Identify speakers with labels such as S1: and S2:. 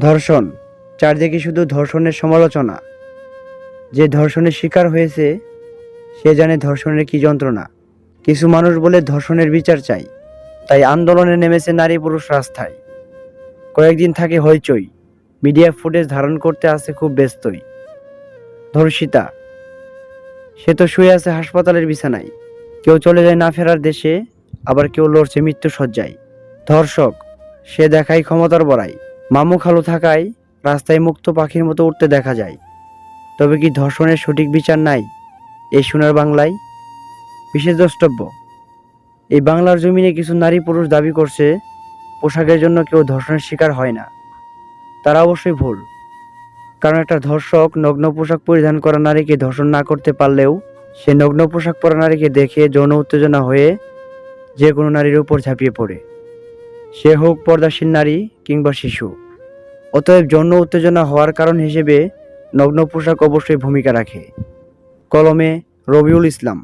S1: ধর্ষণ। চারদিকে শুধু ধর্ষণের সমালোচনা। যে ধর্ষণের শিকার হয়েছে, সে জানে ধর্ষণের কি যন্ত্রণা। কিছু মানুষ বলে ধর্ষণের বিচার চাই, তাই আন্দোলনে নেমেছে নারী পুরুষ রাস্তায়। কয়েকদিন থাকে হইচই, মিডিয়া ফুটেজ ধারণ করতে আসে খুব ব্যস্তই। ধর্ষিতা, সে তো শুয়ে আছে হাসপাতালের বিছানায়। কেউ চলে যায় না ফেরার দেশে, আবার কেউ লড়ছে মৃত্যু সজ্জায় ধর্ষক, সে দেখায় ক্ষমতার বড়াই। মামু খালু থাকায় রাস্তায় মুক্ত পাখির মতো উঠতে দেখা যায়। তবে কি ধর্ষণের সঠিক বিচার নাই এই সোনার বাংলায়? বিশেষ দ্রষ্টব্য। এই বাংলার জমিনে কিছু নারী পুরুষ দাবি করছে, পোশাকের জন্য কেউ ধর্ষণের শিকার হয় না। তারা অবশ্যই ভুল। কারণ একটা ধর্ষক নগ্ন পোশাক পরিধান করা নারীকে ধর্ষণ না করতে পারলেও সে নগ্ন পোশাক পরা নারীকে দেখে যৌন উত্তেজনা হয়ে যে কোনো নারীর উপর ঝাঁপিয়ে পড়ে। সে হোক পর্দাসীন নারী কিংবা শিশু। অতএব যৌন উত্তেজনা হওয়ার কারণ হিসেবে নগ্ন পোশাক অবশ্যই ভূমিকা রাখে। কলমে রবিউল ইসলাম।